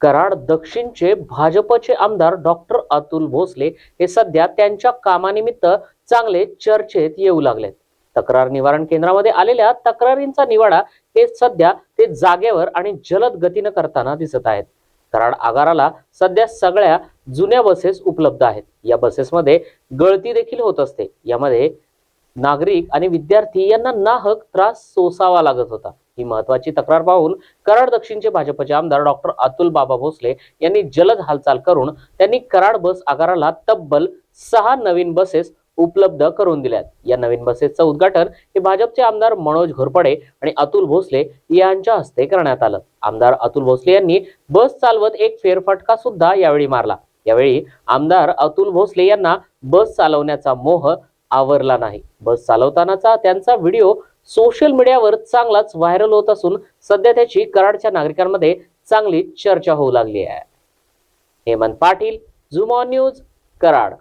कराड दक्षिणचे भाजपचे आमदार डॉक्टर अतुल भोसले हे सध्या त्यांच्या कामानिमित्त चांगले चर्चेत येऊ लागलेत. तक्रार निवारण केंद्रामध्ये आलेल्या तक्रारींचा निवाडा हे सध्या ते जागेवर आणि जलद गतीनं करताना दिसत आहेत. कराड आगाराला सध्या सगळ्या जुन्या बसेस उपलब्ध आहेत. या बसेसमध्ये गळती देखील होत असते. यामध्ये नागरिक आणि विद्यार्थी यांना नाहक त्रास सोसावा लागत होता. ही महत्वाची तक्रार पाहून कराड दक्षिणचे भाजपचे आमदार डॉक्टर अतुल बाबा भोसले यांनी जलद हालचाल करून त्यांनी कराड बस आगाराला तब्बल सहा नवीन बसेस उपलब्ध करून दिल्यात. या नवीन बसेसचं उद्घाटन हे भाजपचे आमदार मनोज घोरपडे आणि अतुल भोसले यांच्या हस्ते करण्यात आलं. आमदार अतुल भोसले यांनी बस चालवत एक फेरफटका सुद्धा यावेळी मारला. यावेळी आमदार अतुल भोसले यांना बस चालवण्याचा मोह आवरला नाही. बस चालवतानाचा त्यांचा व्हिडिओ सोशल मीडियावर चांगलाच व्हायरल होत असून सध्या त्याची कराडच्या नागरिकांमध्ये चांगली चर्चा होऊ लागली आहे. हेमंत पाटील झुमॉन न्यूज कराड.